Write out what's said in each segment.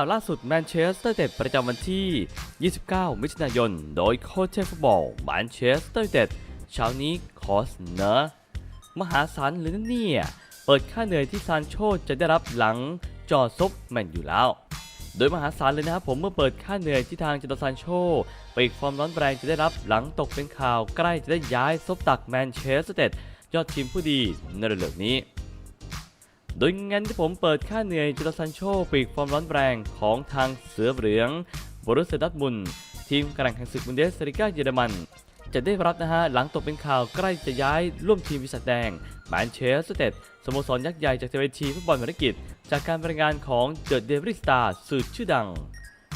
ข่าวล่าสุดแมนเชสเตอร์เต็ดประจำวันที่ 29 มิถุนายน โดยโค้ชเทพฟุตบอลแมนเชสเตอร์เต็ดเช้านี้ขอเสนอมหาศาลเลยนะเนี่ย เปิดค่าเหนื่อยที่ซานโชจะได้รับหลังจอซบแมนอยู่แล้ว โดยมหาศาลเลยนะครับผมเมื่อเปิดค่าเหนื่อยที่ทางจดซานโชไปอีกฟอร์มร้อนแรงจะได้รับหลังตกเป็นข่าวใกล้จะได้ย้ายซบตักแมนเชสเตอร์เดตยอดทีมผู้ดีในเร็วๆนี้ โดยงั้นที่ผมเปิดค่าเหนื่อยจดซันโชปีกฟอร์มร้อนแรงของทางเสือเหลืองบรุสเซดัตมุนทีมกำลังแข่งศึกบุนเดสลิก้าเยอรมัน จะได้รับนะฮะหลังตกเป็นข่าวใกล้จะย้ายร่วมทีมวิสัทแดงแมนเชสเตอร์สโมสรยักษ์ใหญ่จากเวทีฟุตบอลภารกิจ จากการบรายงานของเดอะเดวิสตาร์สื่อชื่อดัง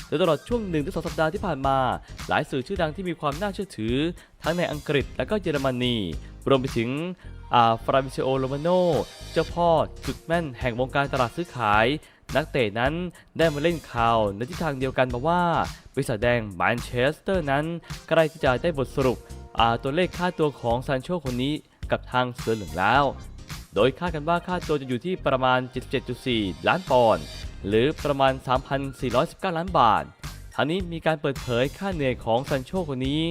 โดยตลอดช่วง1-2สัปดาห์ที่ผ่านมา หลายสื่อชื่อดังที่มีความน่าเชื่อถือ ทั้งในอังกฤษและก็เยอรมนี รวมไปถึง ฟราบิเชโอโรมาโนเจ้าพ่อจุดแม่นแห่งวงการตลาดซื้อขาย นักเตะนั้นได้มาเล่นข่าวในทิศทางเดียวกันมาว่าบริษัทแดงแมนเชสเตอร์นั้นใกล้ที่จะได้บทสรุปตัวเลขค่าตัวของซานโชคนนี้กับทางเสือเหลืองแล้ว โดยคาดกันว่าค่าตัวจะอยู่ที่ประมาณ 77.4 ล้านปอนด์หรือประมาณ 3,419 ล้านบาททางนี้มีการเปิดเผยค่าเหนื่อยของซันโชคนนี้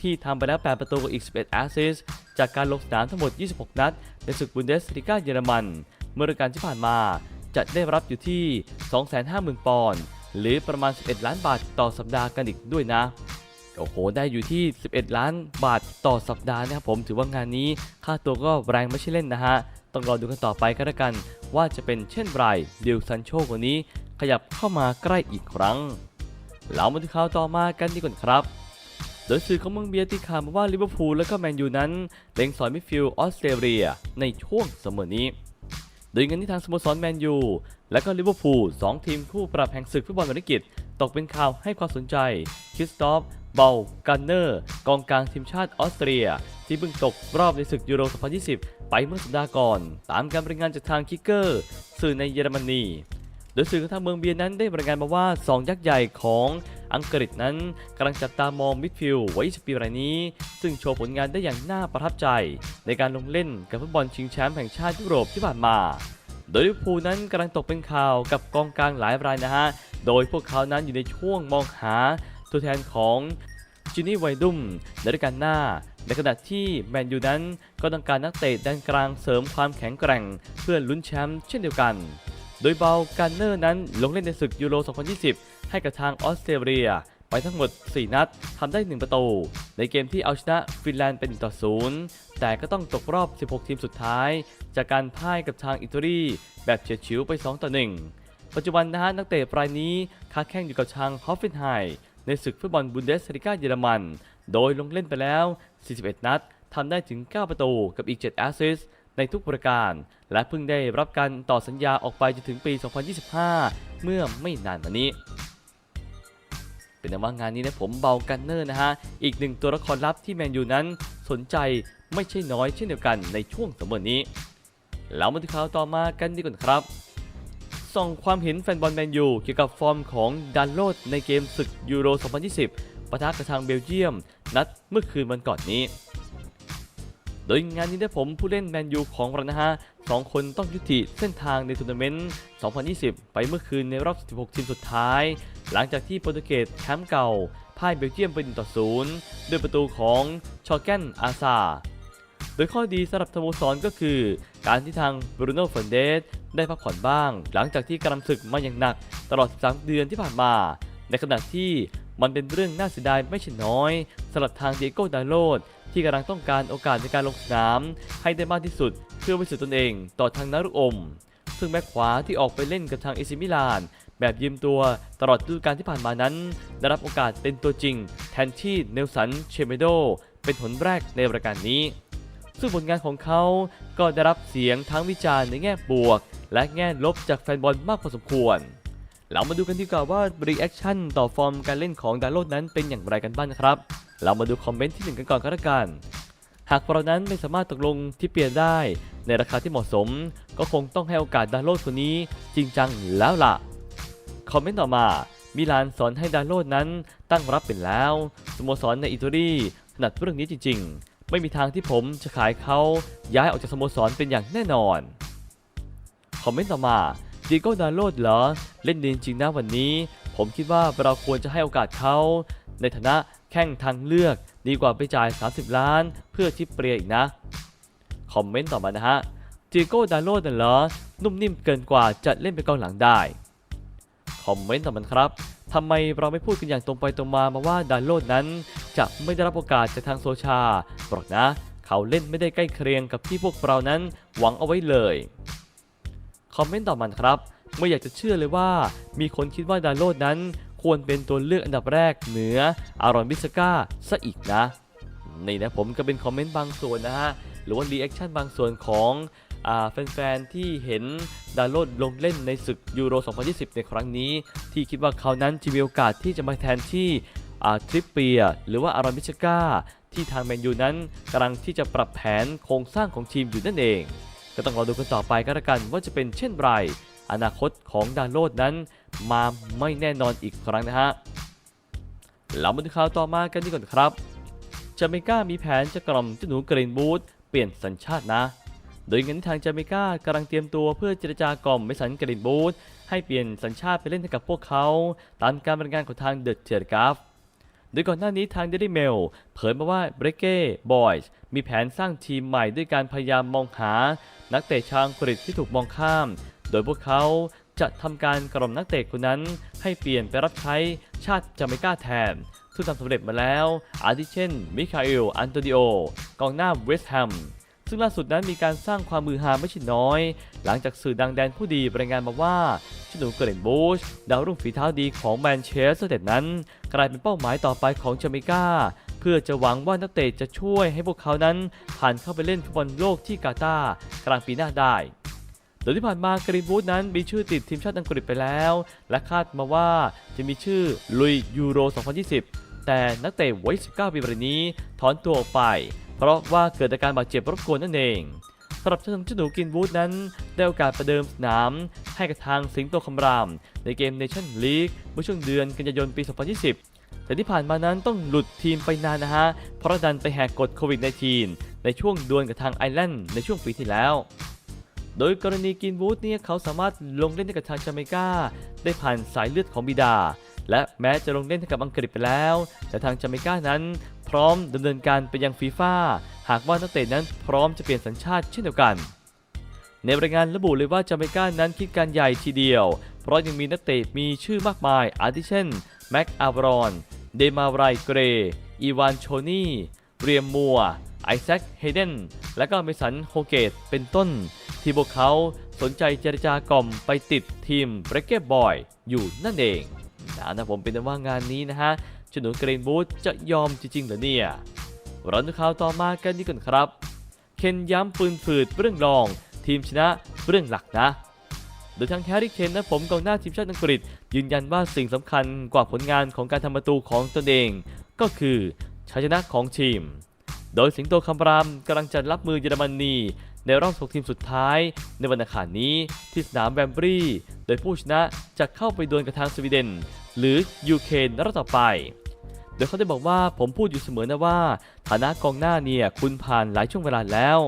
ที่ทำไปแล้ว 8 ประตูกับอีก 11 แอสซิส จากการลงสนามทั้งหมด 26 นัด ในศึกบุนเดสลิก้าเยอรมัน เมื่อฤดูกาลที่ผ่านมาจะได้รับอยู่ที่ 250,000 ปอนด์หรือประมาณ 11 ล้านบาทต่อสัปดาห์กันอีกด้วยนะ โอ้โห ได้อยู่ที่ 11 ล้านบาทต่อสัปดาห์นะครับผม ถือว่างานนี้ค่าตัวก็แรงไม่ใช่เล่นนะฮะ ต้องรอดูกันต่อไปก็แล้วกัน ว่าจะเป็นเช่นไรเดิวซันโชคนนี้ขยับเข้ามาใกล้อีกครั้งเรามาดูข่าวต่อมากันดีกว่าครับ โดยสื่อของเมืองเบียร์ตีข่าวมาว่าลิเวอร์พูลและก็แมนยูนั้นเล็งสอยมิดฟิลด์ออสเตรเลียในช่วงเสมอนี้ โดยเงินที่ทางสโมสรแมนยูและก็ลิเวอร์พูลสองทีมคู่ปรับแห่งศึกฟุตบอลบรรกิจ ตกเป็นข่าวให้ความสนใจคริสตอฟเบลกันเนอร์ กองกลางทีมชาติออสเตรีย ที่เพิ่งตกรอบในศึกยูโร 2020 ไปเมื่อสัปดาห์ก่อน ตามการรายงานจากทางคิกเกอร์ สื่อในเยอรมนี โดยสื่อของทางเมืองเบียนั้นได้รายงานมาว่า 2 ยักษ์ใหญ่ของ อังกฤษนั้นกำลังจับตามองมิดฟิลด์วัย20ปีรายนี้ ซึ่งโชว์ผลงานได้อย่างน่าประทับใจ ในการลงเล่นกับฟุตบอลชิงแชมป์แห่งชาติยุโรปที่ผ่านมา โดยลิเวอร์พูลนั้นกำลังตกเป็นข่าวกับกองกลางหลายรายนะฮะ โดยพวกเขานั้นอยู่ในช่วงมองหาตัวแทนของจินี่ไวดุมในฤดูกาลหน้า ในขณะที่แมนยูนั้นก็ต้องการนักเตะด้านกลางเสริมความแข็งแกร่ง เพื่อลุ้นแชมป์เช่นเดียวกัน โดยเบลกันเนอร์นั้นลงเล่นในศึกยูโร 2020 ให้กับทางออสเตรเลีย ไปทั้งหมด 4 นัดทำได้ 1 ประตู ในเกมที่เอาชนะฟินแลนด์เป็นต่อ0แต่ก็ต้องตกรอบ 16 ทีมสุดท้าย จากการพ่ายกับทางอิตาลีแบบเฉียดฉิวไป 2 ต่อ 1 ปัจจุบันนะฮะนักเตะรายนี้ค้าแข่งอยู่กับทางฮอฟเฟนไฮในศึกฟุตบอลบุนเดสลิก้าเยอรมัน โดยลงเล่นไปแล้ว 41 นัดทำได้ถึง 9 ประตูกับอีก 7 แอสซิสต์ ในทุกประการ และเพิ่งได้รับการต่อสัญญาออกไปจนถึงปี 2025 เมื่อไม่นานมานี้ เป็นแต่ว่างานนี้นะผมเบากันเนอร์นะฮะ อีกหนึ่งตัวละครลับที่แมนยูนั้นสนใจไม่ใช่น้อยเช่นเดียวกันในช่วงสมเมอนี้ แล้วมาดูข่าวต่อมากันดีกว่าครับ ส่องความเห็นแฟนบอลแมนยูเกี่ยวกับฟอร์มของดันโลดในเกมศึกยูโร 2020ปะทะกับทางเบลเยียม นัดเมื่อคืนวันก่อนนี้ โดยงานนี้ได้ผมผู้เล่นแมนยูของเรานะฮะสองคนต้องยุติเส้นทางในทัวร์นาเมนต์ 2020 ไปเมื่อคืนในรอบ 16 ทีมสุดท้าย หลังจากที่โปรตุเกสแชมป์เก่าพ่ายเบลเยียมไป1ต่อ0ด้วยประตูของชอแกนอาซาโดยข้อดีสำหรับสโมสรก็คือ การที่ทางบรูโน่เฟนเดสได้พักผ่อนบ้าง หลังจากที่กำลังศึกมาอย่างหนักตลอด 13 เดือนที่ผ่านมา ในขณะที่ มันเป็นเรื่องน่าเสียดายไม่ใช่น้อยสำหรับทางเดโก้ดาโลดที่กำลังต้องการโอกาสในการลงสนาม ให้ได้มากที่สุด เพื่อพิสูจน์ตนเองต่อทางนารุอม ซึ่งแบ็คขวาที่ออกไปเล่นกับทางเอซิมิลาน แบบยืมตัวตลอดฤดูกาลที่ผ่านมานั้น ได้รับโอกาสเป็นตัวจริง แทนที่เนลสันเชเมโดเป็นผลแรกในรายการนี้ ซึ่งผลงานของเขาก็ได้รับเสียงทั้งวิจารณ์ในแง่บวก และแง่ลบจากแฟนบอลมากพอสมควร เรามาดูกันดีกว่าว่ารีแอคชั่นต่อฟอร์มการเล่นของดาโลดนั้นเป็นอย่างไรกันบ้างนะครับ เรามาดูคอมเมนต์ที่หนึ่งกันก่อนก็แล้วกัน หากเรานั้นไม่สามารถตกลงที่เปลี่ยนได้ ในราคาที่เหมาะสม ก็คงต้องให้โอกาสดาโลดคนนี้จริงจังแล้วล่ะ คอมเมนต์ต่อมา มิลานสอนให้ดาโลดนั้นตั้งรับเป็นแล้ว สโมสรในอิตาลีถนัดเรื่องนี้จริง ๆ ไม่มีทางที่ผมจะขายเขาย้ายออกจากสโมสรเป็นอย่างแน่นอน คอมเมนต์ต่อมา ดิโก้ดาโลดเหรอเล่นดีจริงนะวันนี้ ผมคิดว่าเราควรจะให้โอกาสเขาในฐานะแข้งทางเลือกดีกว่าไปจ่าย 30 ล้าน เพื่อทิปเปรียอีกนะ คอมเมนต์ต่อมานะฮะดิโก้ดาโลดน่ะเหรอนุ่มนิ่มเกินกว่าจะเล่นเป็นกองหลังได้คอมเมนต์ต่อมาครับทำไมเราไม่พูดกันอย่างตรงไปตรงมามาว่าดาโลดนั้น จะไม่ได้รับโอกาสจากทางโซชาบอกนะ เขาเล่นไม่ได้ใกล้เคียงกับที่พวกเรานั้นหวังเอาไว้เลย คอมเมนต์ต่อมาครับ ไม่อยากจะเชื่อเลยว่า มีคนคิดว่าดาโลดนั้นควรเป็นตัวเลือกอันดับแรกเหนืออารอนบิสก้าซะอีกนะนี่นะผมก็เป็นคอมเมนต์บางส่วนนะฮะ หรือว่ารีแอคชั่นบางส่วนของอแฟนๆ ที่เห็นดาโลดลงเล่นในศึกยูโร 2020 ในครั้งนี้ ที่คิดว่าเขานั้นจะมีโอกาสที่จะมาแทนที่ทริปเปีย หรือว่าอารอนบิชก้าที่ทางแมนยูนั้นกำลังที่จะปรับแผนโครงสร้างของทีมอยู่นั่นเอง ก็ต้องรอดูกันต่อไปก็แล้วกันว่าจะเป็นเช่นไร อนาคตของดาโลดนั้น มาไม่แน่นอนอีกครั้งนะฮะเรามาดูข่าวต่อมากันดีกว่าครับจาเมกามีแผนจะกล่อมเจ้าหนูเกรนบูธเปลี่ยนสัญชาตินะ โดยงั้นทางจาเมกากำลังเตรียมตัวเพื่อเจรจากล่อมเมสันเกรนบูธให้เปลี่ยนสัญชาติไปเล่นให้กับพวกเขาตามการบรรยายงานของทางเดอะเจอร์กราฟ ดยก่อนหน้านี้ทาง Daily Mail เผยมาว่าเบรเก้บอยส์มีแผนสร้างทีมใหม่ด้วยการพยายามมองหา นักเตะชาวอังกฤษที่ถูกมองข้าม โดยพวกเขาจะทำการกล่อมนักเตะคนนั้น ให้เปลี่ยนไปรับใช้ชาติจาเมกาแทนซึ่งทำสำเร็จมาแล้ว อาทิเช่น มิคาเอล อันโตดิโอ กองหน้าเวสต์แฮม ซึ่งล่าสุดนั้นมีการสร้างความมือฮาไม่ใช่น้อย หลังจากสื่อดังแดนผู้ดีรายงานมาว่า หนูเกรนบูชดาวรุ่งฝีเท้าดีของแมนเชสเตอร์เต็ดนั้น กลายเป็นเป้าหมายต่อไปของจาเมกาเพื่อจะหวังว่านักเตะจะช่วยให้พวกเขานั้น ผ่านเข้าไปเล่นฟุตบอลโลกที่กาตาร์กลางปีหน้าได้โดยที่ผ่านมากรีนบูธนั้นมีชื่อติดทีมชาติอังกฤษไปแล้ว และคาดมาว่าจะมีชื่อลุยยูโร 2020 แต่นักเตะวัย 19 ปีรายนี้ ถอนตัวออกไป เพราะว่าเกิดอาการบาดเจ็บรบกวนนั่นเองสำหรับเจ้าหนูกินบูธนั้น ได้โอกาสประเดิมสนาม ให้กับทางสิงโตคำราม ในเกมเนชั่นลีกเมื่อช่วงเดือนกันยายนปี 2020แต่ที่ผ่านมานั้นต้องหลุดทีมไปนานนะฮะ เพราะดันไปแหกกฎโควิด -19 ในช่วงดวลกับทางไอร์แลนด์ในช่วงปีที่แล้ว โดยกรณีกินบูธเนี่ยเขาสามารถลงเล่นให้กับทางจาเมกา ได้ผ่านสายเลือดของบิดา และแม้จะลงเล่นให้กับอังกฤษไปแล้ว แต่ทางจาเมกานั้น พร้อมดำเนินการไปยังฟีฟ่าหากว่านักเตะนั้นพร้อมจะเปลี่ยนสัญชาติเช่นเดียวกัน ในรายงานระบุเลยว่าจาเมกานั้นคิดการใหญ่ทีเดียว เพราะยังมีนักเตะมีชื่อมากมาย อาทิเช่น แม็กอาบรอน เดมาไรเกร อีวานโชนี่ เรียมมัว ไอแซค เฮเดน และก็เมสัน โฮเกต เป็นต้น ที่พวกเขาสนใจเจรจากล่อมไปติดทีมเบรเก้บอยอยู่นั่นเองนะนะผมเป็นว่างานนี้นะฮะเจาหนูเกรนบูธจะยอมจริงๆหรือเนี่ยราดูข่าวต่อมากันดีกว่าครับ เคนย้ำปืนฝืดเรื่องรอง ทีมชนะเรื่องหลักนะ โดยทางแฮร์รี่เคนนะผมกองหน้าทีมชาติอังกฤษ ยืนยันว่าสิ่งสำคัญกว่าผลงานของการทำประตูของตนเอง ก็คือชัยชนะของทีม โดยสิงโตคำรามกำลังจะรับมือเยอรมนีในรอบ6ทีมสุดท้าย ในวันอังคารนี้ที่สนามแบมบรีโดยผู้ชนะจะเข้าไปดวลกับทางสวีเดน หรือยูเครนในรอบต่อไป โดยเขาได้บอกว่าผมพูดอยู่เสมอนะว่า ฐานะกองหน้าเนี่ยคุณผ่านหลายช่วงเวลาแล้ว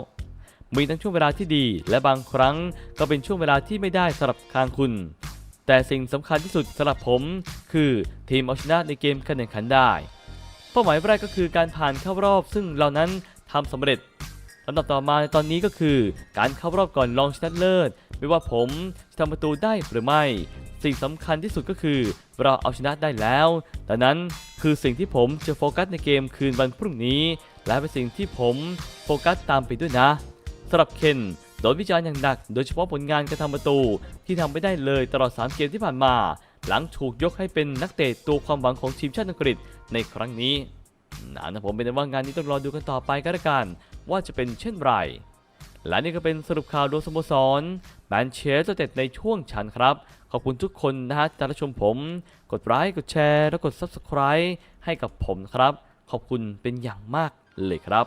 มีทั้งช่วงเวลาที่ดี และบางครั้งก็เป็นช่วงเวลาที่ไม่ได้สำหรับทางคุณ แต่สิ่งสำคัญที่สุดสำหรับผม คือทีมเอาชนะในเกมการแข่งขันได้ เป้าหมายแรกก็คือการผ่านเข้ารอบ ซึ่งเรานั้นทำสำเร็จลำดับต่อมาในตอนนี้ก็คือ การเข้ารอบก่อนรองชนะเลิศ ไม่ว่าผมจะทำประตูได้หรือไม่ สิ่งสำคัญที่สุดก็คือเราเอาชนะได้แล้วดังนั้นคือสิ่งที่ผมจะโฟกัสในเกมคืนวันพรุ่งนี้ และเป็นสิ่งที่ผมโฟกัสตามไปด้วยนะ สำหรับเคนโดนวิจารณ์อย่างหนัก โดยเฉพาะผลงานการทำประตู ที่ทำไม่ได้เลยตลอด 3 เกมที่ผ่านมา หลังถูกยกให้เป็นนักเตะตัวความหวังของทีมชาติอังกฤษในครั้งนี้นะนะผมเป็นว่างานนี้ต้องรอดูกันต่อไปก็แล้วกัน ว่าจะเป็นเช่นไรและนี่ก็เป็นสรุปข่าวโดยสโมสรแมนเชสเตอร์เต็ดในช่วงชันครับ ขอบคุณทุกคนนะฮะที่รับชมผม กดไลค์กดแชร์ และกด Subscribe ให้กับผมครับ ขอบคุณเป็นอย่างมากเลยครับ